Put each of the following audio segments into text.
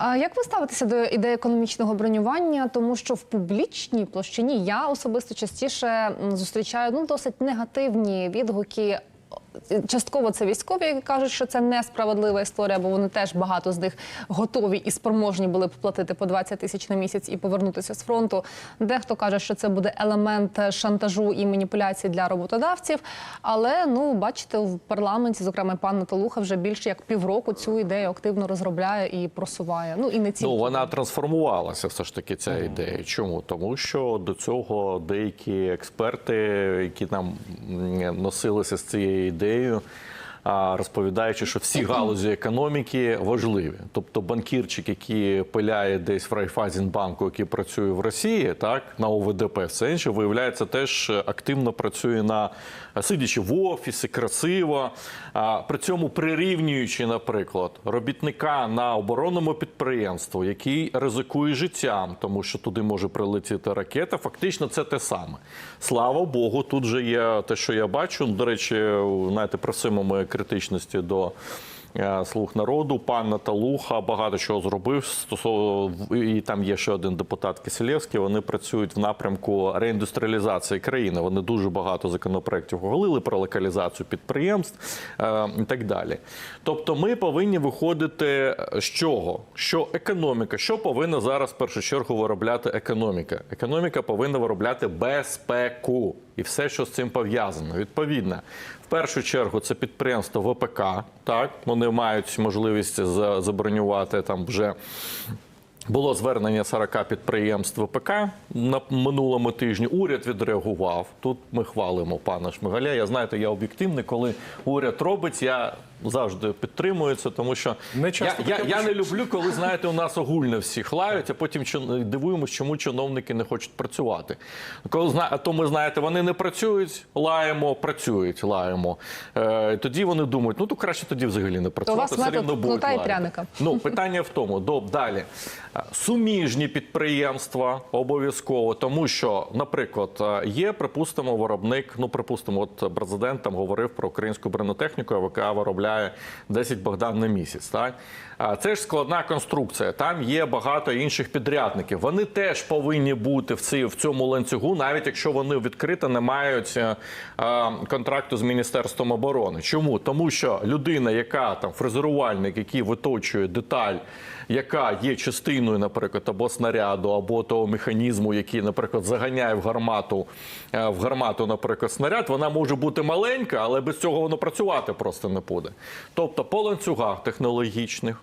Як ви ставитеся до ідеї економічного бронювання? Тому що в публічній площині я особисто частіше зустрічаю ну досить негативні відгуки. Частково це військові, які кажуть, що це несправедлива історія, бо вони теж багато з них готові і спроможні були б платити по 20 тисяч на місяць і повернутися з фронту. Дехто каже, що це буде елемент шантажу і маніпуляцій для роботодавців. Але ну бачите, в парламенті, зокрема, пан Наталуха вже більше як півроку цю ідею активно розробляє і просуває. Ну і не тільки Ну, вона трансформувалася все ж таки ця ідея. Чому? Тому що до цього деякі експерти, які нам носилися з цією ідеєю, а, розповідаючи, що всі галузі економіки важливі. Тобто банкірчик, який пиляє десь в Райфайзенбанку, який працює в Росії, так на ОВДП, все інше, виявляється, теж активно працює на сидячи в офісі, красиво. При цьому прирівнюючи, наприклад, робітника на оборонному підприємстві, який ризикує життям, тому що туди може прилетіти ракета, фактично це те саме. Слава Богу, тут же є те, що я бачу. До речі, знаєте, просимо ми критичності до. е, Слуг народу, пан Наталуха багато чого зробив. Стосовно і там є ще один депутат Кисилєвський. Вони працюють в напрямку реіндустріалізації країни. Вони дуже багато законопроєктів оголили про локалізацію підприємств е, і так далі. Тобто, ми повинні виходити з чого? Що економіка, що повинна зараз в першу чергу виробляти економіка? Економіка повинна виробляти безпеку і все, що з цим пов'язано. Відповідно, в першу чергу це підприємство ВПК. Так вони мають можливість забронювати там вже. Було звернення 40 підприємств ВПК на минулому тижні. Уряд відреагував. Тут ми хвалимо пана Шмигаля. Я знаєте, я об'єктивний, коли уряд робить, я завжди підтримую це, тому що Не часто я, я, я не люблю, коли знаєте, у нас огульно всі хлають, а потім дивуємось, чому чиновники не хочуть працювати. Коли зна... а то ми знаєте, вони не працюють, лаємо, працюють, лаємо. Е, тоді вони думають, ну то краще тоді взагалі не працювати. вас все метод рівно будуть і пряника. Ну, питання в тому, доб, далі. Е, Суміжні підприємства обов'язково, тому що, наприклад, е, є, припустимо, виробник, ну, припустимо, от президент там говорив про українську бронетехніку, яка виробляє 10 Богдан на місяць. Так? Це ж складна конструкція. Там є багато інших підрядників. Вони теж повинні бути в, цій, в цьому ланцюгу, навіть якщо вони відкрито не мають е, е, контракту з Міністерством оборони. Чому? Тому що людина, яка там фрезерувальник, який виточує деталь, яка є частиною, наприклад, або снаряду, або того механізму, який, наприклад, заганяє в гармату, е, в гармату, наприклад, снаряд, вона може бути маленька, але без цього воно працювати просто не буде. Тобто по ланцюгах технологічних,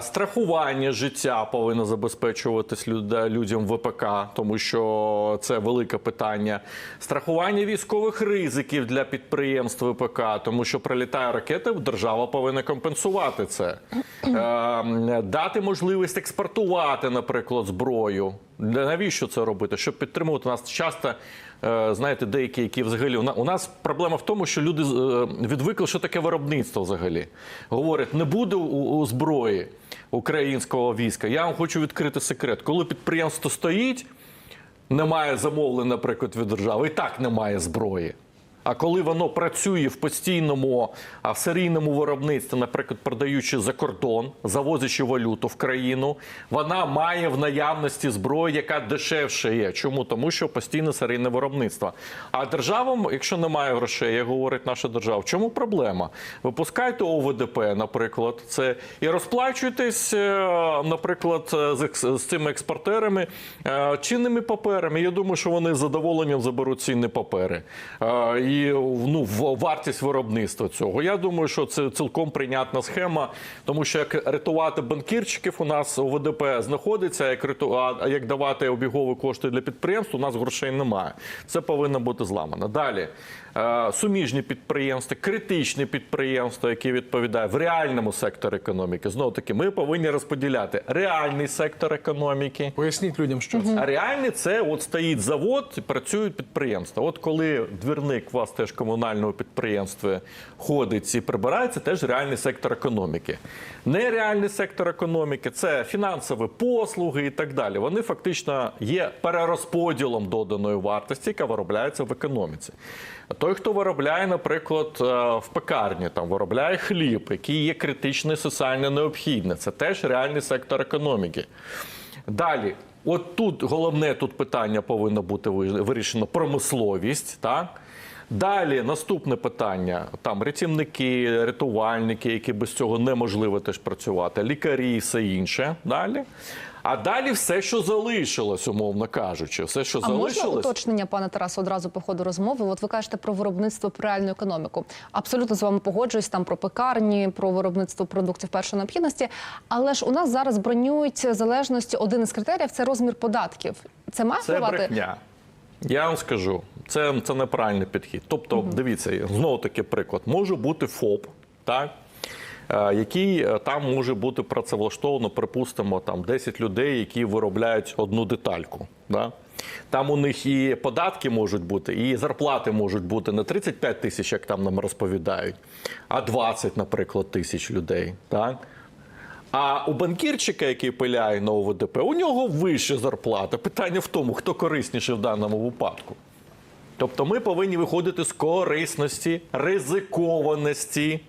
страхування життя повинно забезпечуватись людям ВПК, тому що це велике питання. Страхування військових ризиків для підприємств ВПК, тому що прилітає ракета, держава повинна компенсувати це. Е, Дати можливість експортувати, наприклад, зброю. Навіщо це робити? Щоб підтримувати нас часто. е, Знаєте, деякі, які взагалі у нас проблема в тому, що люди е, відвикли, що таке виробництво взагалі. Говорять, не буде у зброї українського війська. Я вам хочу відкрити секрет. Коли підприємство стоїть, немає замовлень, наприклад, від держави, і так немає зброї. А коли воно працює в постійному в серійному виробництві, наприклад, продаючи за кордон, завозячи валюту в країну, вона має в наявності зброю, яка дешевше є. Чому? Тому що постійне серійне виробництво. А державам, якщо немає грошей, як говорить наша держава, в чому проблема? Випускайте ОВДП, наприклад, це і розплачуйтесь, е, наприклад, з, з цими експортерами е, чинними паперами. Я думаю, що вони з задоволенням заберуть цінні папери. І ну, вартість виробництва цього. Я думаю, що це цілком прийнятна схема, тому що як рятувати банкірчиків у нас у ВДП знаходиться, як ряту- а- як давати обігові кошти для підприємств, у нас грошей немає. Це повинно бути зламано. Далі суміжні підприємства, критичні підприємства, які відповідають в реальному секторі економіки. Знову таки, ми повинні розподіляти реальний сектор економіки. Поясніть людям, що це. А реальний це от стоїть завод, і працюють підприємства. От коли двірник в вас теж в комунальному підприємстві ходить і прибирає, це теж реальний сектор економіки. Нереальний сектор економіки це фінансові послуги і так далі. Вони фактично є перерозподілом доданої вартості, яка виробляється в економіці. Той, хто виробляє, наприклад, е, в пекарні, там виробляє хліб, який є критично і соціально необхідний, це теж реальний сектор економіки. Далі, от тут головне тут питання повинно бути вирішено промисловість. Так? Далі наступне питання: там рятівники, рятувальники, які без цього неможливо теж працювати, лікарі і все інше. Далі. А далі все, що залишилось, умовно кажучи, все, що А можна залишилось. уточнення, пане Тарасу, одразу по ходу розмови? От ви кажете про виробництво про реальну економіку. Абсолютно з вами погоджуюсь там про пекарні, про виробництво продуктів першої необхідності. Але ж у нас зараз бронюють залежності. Один із критеріїв це розмір податків. Це має Це впливати? брехня. Я вам скажу, це, це неправильний підхід. Тобто, дивіться, знову таки приклад. Може бути ФОП, так? Е, Який е, там може бути працевлаштовано, припустимо, там 10 людей, які виробляють одну детальку. Да? Там у них і податки можуть бути, і зарплати можуть бути не 35 тисяч, як там нам розповідають, а 20, наприклад, тисяч людей. Так? А у банкірчика, який пиляє на ОВДП, у нього вища зарплата. Питання в тому, хто корисніше в даному випадку. Тобто ми повинні виходити з корисності, ризикованості.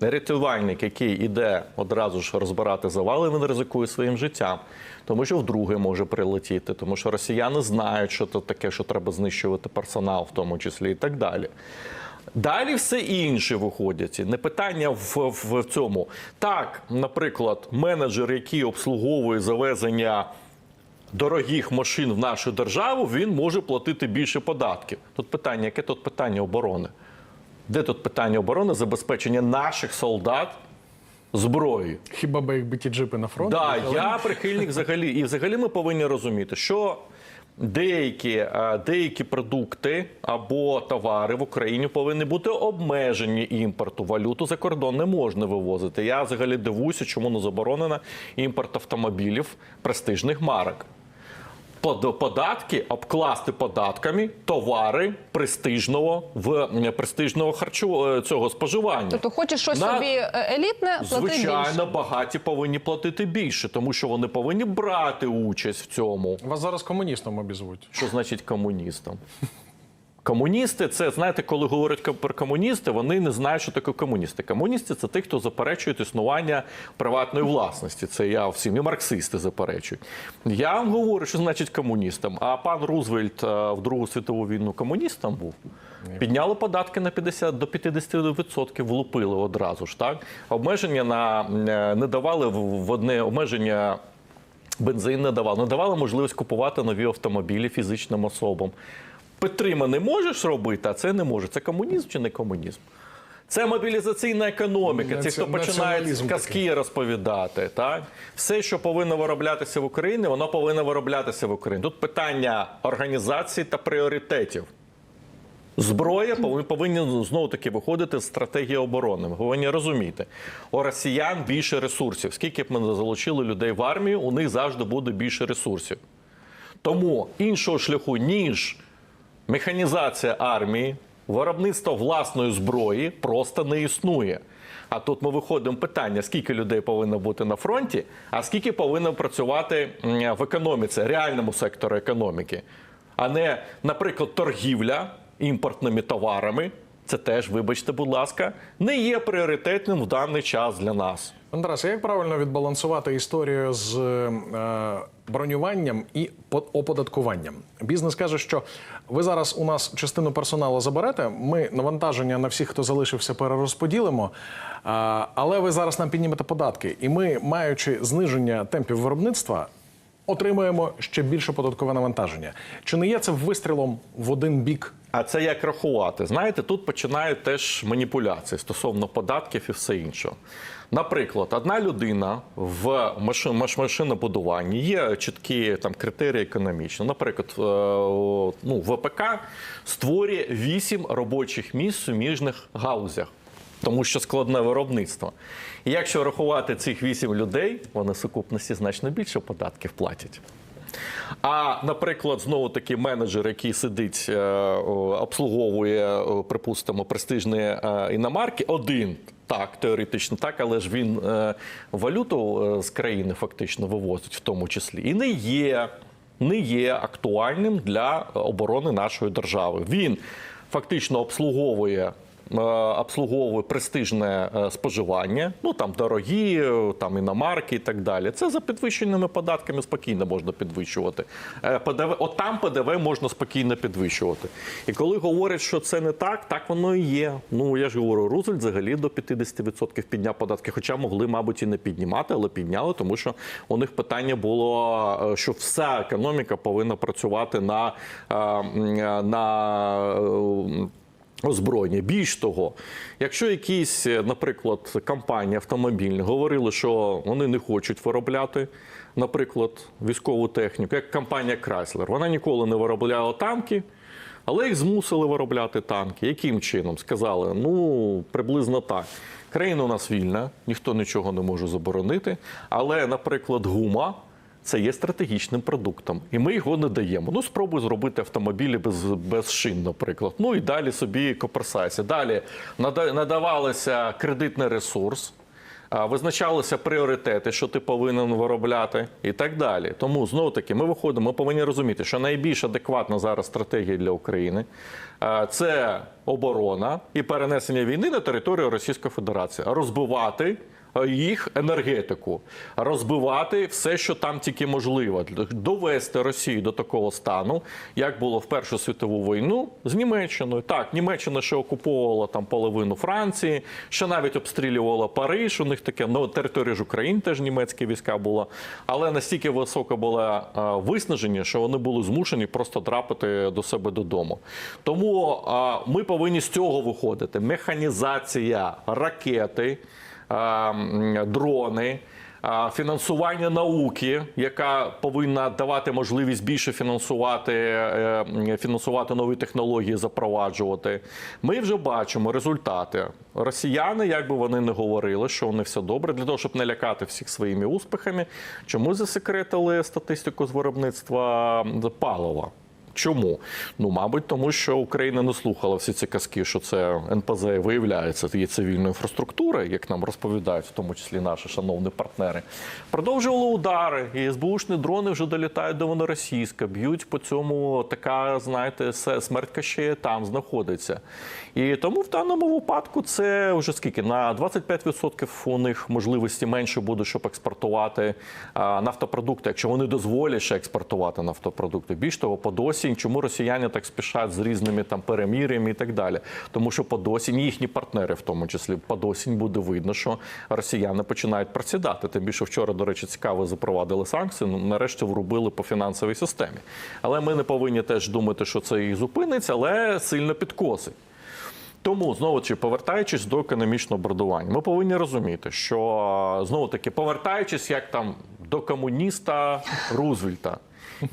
Рятувальник, який іде одразу ж розбирати завали, він ризикує своїм життям, тому що вдруге може прилетіти, тому що росіяни знають, що це таке, що треба знищувати персонал, в тому числі і так далі. Далі все інше виходять. Не питання в, в, в цьому. Так, наприклад, менеджер, який обслуговує завезення дорогих машин в нашу державу, він може платити більше податків. Тут питання, яке тут питання оборони? Де тут питання оборони забезпечення наших солдат зброєю? Хіба би якби ті джипи на фронт? Да, я прихильник взагалі. І взагалі ми повинні розуміти, що деякі, е, деякі продукти або товари в Україні повинні бути обмежені імпорту. Валюту за кордон не можна вивозити. Я взагалі дивуюся, чому не заборонено імпорт автомобілів престижних марок. Под- Податки обкласти податками товари престижного в престижного харчу е, цього споживання. Тобто, хочеш щось На- собі е, елітне, плати Звичайно, більше. багаті повинні платити більше, тому що вони повинні брати участь в цьому. Вас зараз комуністом обізвуть. Що значить комуністам? Комуністи, це знаєте, коли говорять про комуністи, вони не знають, що таке комуністи. Комуністи це ті, хто заперечують існування приватної власності. Це я всім і марксисти заперечують. Я вам говорю, що значить комуністам. А пан Рузвельт е, в Другу світову війну комуністом був. Підняли податки на 50 до 50%, влупили одразу ж. Так обмеження на е, не давали в в одне обмеження. Бензин не давали. Не давали можливість купувати нові автомобілі фізичним особам. Петрима не можеш робити, а це не може. Це комунізм чи не комунізм? Це мобілізаційна економіка. Ті, хто націоналізм казки розповідати. Так? Все, що повинно вироблятися в Україні, воно повинно вироблятися в Україні. Тут питання організації та пріоритетів. Зброя повинні знову таки виходити з стратегії оборони. Ми повинні розуміти, у росіян більше ресурсів. Скільки б ми не залучили людей в армію, у них завжди буде більше ресурсів. Тому іншого шляху, ніж механізація армії, виробництво власної зброї просто не існує. А тут ми виходимо питання: скільки людей повинно бути на фронті, а скільки повинно працювати в економіці, реальному сектору економіки, а не, наприклад, торгівля імпортними товарами. Це теж, вибачте, будь ласка, не є пріоритетним в даний час для нас. Андрас, як правильно відбалансувати історію з е, бронюванням і оподаткуванням? Бізнес каже, що ви зараз у нас частину персоналу заберете. Ми навантаження на всіх, хто залишився, перерозподілимо. А, але ви зараз нам піднімете податки, і ми, маючи зниження темпів виробництва, отримуємо ще більше податкове навантаження. Чи не є це вистрілом в один бік? А це як рахувати? Знаєте, тут починають теж маніпуляції стосовно податків і все інше. Наприклад, одна людина в машинобудуванні є чіткі там критерії економічні. Наприклад, е, ну, ВПК створює 8 робочих місць в суміжних галузях. Тому що складне виробництво. І якщо рахувати цих 8 людей, вони в сукупності значно більше податків платять. А, наприклад, знову таки менеджер, який сидить, е, обслуговує, припустимо, престижні е, іномарки, один. Так, теоретично так, але ж він е, валюту з країни фактично вивозить в тому числі. І не є, не є актуальним для оборони нашої держави. Він фактично обслуговує. Е, Обслуговує престижне е, споживання, ну там дорогі, е, там іномарки і так далі. Це за підвищеними податками спокійно можна підвищувати. ПДВ, от там ПДВ можна спокійно підвищувати. І коли говорять, що це не так, так воно і є. Ну я ж говорю, Рузвельт взагалі до 50% підняв податки, хоча могли, мабуть, і не піднімати, але підняли, тому що у них питання було, що вся економіка повинна працювати на, на озброєння. Більш того, якщо якісь, е, наприклад, компанії автомобільні говорили, що вони не хочуть виробляти, наприклад, військову техніку, як компанія Chrysler, вона ніколи не виробляла танки. Але їх змусили виробляти танки. Яким чином? Сказали, ну приблизно так. Країна у нас вільна, ніхто нічого не може заборонити. Але, наприклад, гума це є стратегічним продуктом, і ми його не даємо. Ну, спробуй зробити автомобілі без, без шин, наприклад. Ну і далі собі коперсайся. Далі нада- надавалося кредитний ресурс. Визначалися пріоритети, що ти повинен виробляти, і так далі. Тому знову таки ми виходимо. Ми повинні розуміти, що найбільш адекватна зараз стратегія для України це оборона і перенесення війни на територію Російської Федерації, розбивати їх енергетику, розбивати все, що там тільки можливо, довести Росію до такого стану, як було в Першу світову війну з Німеччиною. Так, Німеччина ще окуповувала там половину Франції, ще навіть обстрілювала Париж. У них таке ну, територія ж України теж німецькі війська була, але настільки високе було е, виснаження, що вони були змушені просто драпати до себе додому. Тому е, ми повинні з цього виходити. Механізація, ракети а, дрони, фінансування науки, яка повинна давати можливість більше фінансувати, е, фінансувати нові технології, запроваджувати. Ми вже бачимо результати. Росіяни, як би вони не говорили, що вони все добре, для того, щоб не лякати всіх своїми успіхами, чому засекретили статистику з виробництва палива? Чому? Ну, мабуть, тому що Україна не слухала всі ці казки, що це НПЗ виявляється, є цивільна інфраструктура, як нам розповідають, в тому числі наші шановні партнери. Продовжували удари, і СБУшні дрони вже долітають до Новоросійська, б'ють по цьому така, знаєте, смерть ще там знаходиться. І тому в даному випадку це вже скільки? На 25% у них можливості менше буде, щоб експортувати нафтопродукти, якщо вони дозволять ще експортувати нафтопродукти. Більш того, по досінь, чому росіяни так спішать з різними там перемірями і так далі? Тому що по досінь їхні партнери, в тому числі, по досінь буде видно, що росіяни починають просідати. Тим більше вчора, до речі, цікаво запровадили санкції. Ну, нарешті врубили по фінансовій системі. Але ми не повинні теж думати, що це і зупиниться, але сильно підкосить. Тому знову чи повертаючись до економічного брадування, ми повинні розуміти, що знову таки повертаючись як там до комуніста Рузвельта,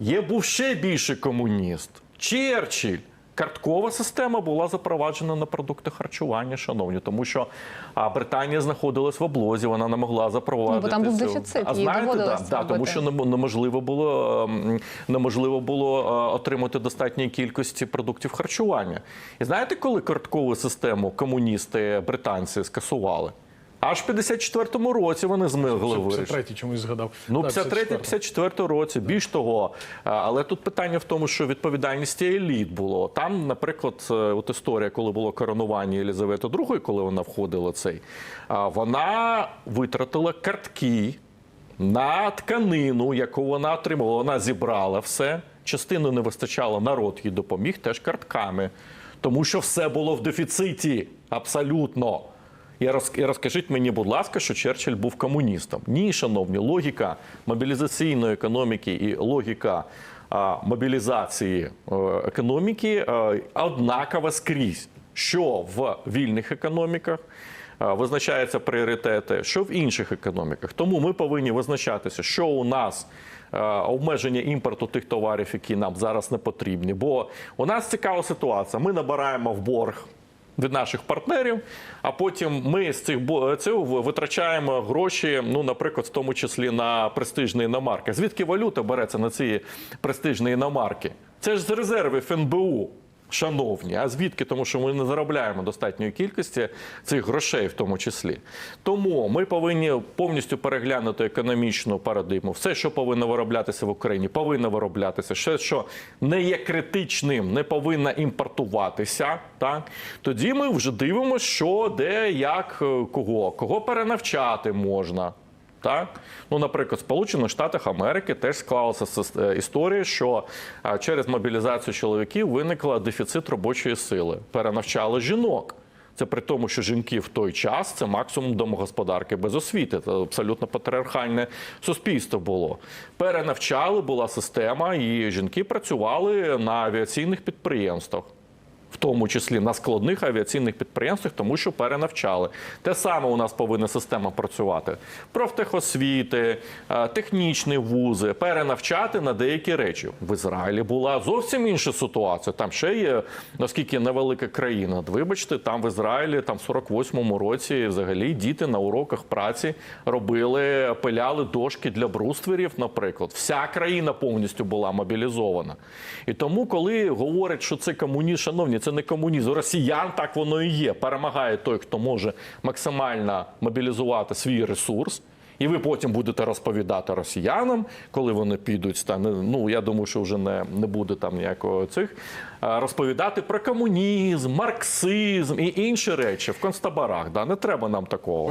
є був ще більший комуніст Черчилль. Карткова система була запроваджена на продукти харчування, шановні, тому що а, Британія знаходилась в облозі, вона не могла запровадити. Ну, бо там був цю- дефіцит, А знаєте, да, да, тому що неможливо було ем, неможливо було е, отримати достатньої кількості продуктів харчування. І знаєте, коли карткову систему комуністи британці скасували? Аж в 54-му році вони змогли вирішити. 53 чомусь згадав. Ну, Да, 53-54 році. Більш того, але тут питання в тому, що відповідальність еліт було. Там, наприклад, е, от історія, коли було коронування Єлізавети II, коли вона входила цей, вона витратила картки на тканину, яку вона отримала. Вона зібрала все. Частину не вистачало, народ їй допоміг теж картками. Тому що все було в дефіциті. Абсолютно. І роз- розкажіть мені, будь ласка, що Черчилль був комуністом. Ні, шановні, логіка мобілізаційної економіки і логіка а, мобілізації е, економіки е, однакова скрізь. Що в вільних економіках е, визначаються пріоритети, що в інших економіках. Тому ми повинні визначатися, що у нас обмеження імпорту тих товарів, які нам зараз не потрібні. Бо у нас цікава ситуація. Ми набираємо в борг від наших партнерів, а потім ми з цих бо- цього витрачаємо гроші, ну, наприклад, в тому числі на престижні іномарки. Звідки валюта береться на ці престижні іномарки? Це ж з резервів НБУ. Шановні, а звідки? Тому що ми не заробляємо достатньої кількості цих грошей, в тому числі. Тому ми повинні повністю переглянути економічну парадигму. Все, що повинно вироблятися в Україні, повинно вироблятися. Все, що не є критичним, не повинно імпортуватися. Так тоді ми вже дивимося, що де, як, е, кого, кого перенавчати можна. Так? Ну, наприклад, в Сполучених Штатах Америки теж склалася е, історія, що через мобілізацію чоловіків виникла дефіцит робочої сили. Перенавчали жінок. Це при тому, що жінки в той час це максимум домогосподарки без освіти. Це абсолютно патріархальне суспільство було. Перенавчали, була система, і жінки працювали на авіаційних підприємствах в тому числі на складних авіаційних підприємствах, тому що перенавчали. Те саме у нас повинна система працювати. Профтехосвіти, е, технічні вузи, перенавчати на деякі речі. В Ізраїлі була зовсім інша ситуація. Там ще є, наскільки невелика країна. Вибачте, там в Ізраїлі, там в 48-му році, взагалі діти на уроках праці робили, пиляли дошки для брустверів, наприклад. Вся країна повністю була мобілізована. І тому, коли говорять, що це комунізм, шановні, це не комунізм. У росіян так воно і є. Перемагає той, хто може максимально мобілізувати свій ресурс. І ви потім будете розповідати росіянам, коли вони підуть. там, ну я думаю, що вже не, не буде там ніякого цих розповідати про комунізм, марксизм і інші речі в концтаборах. Да? Не треба нам такого.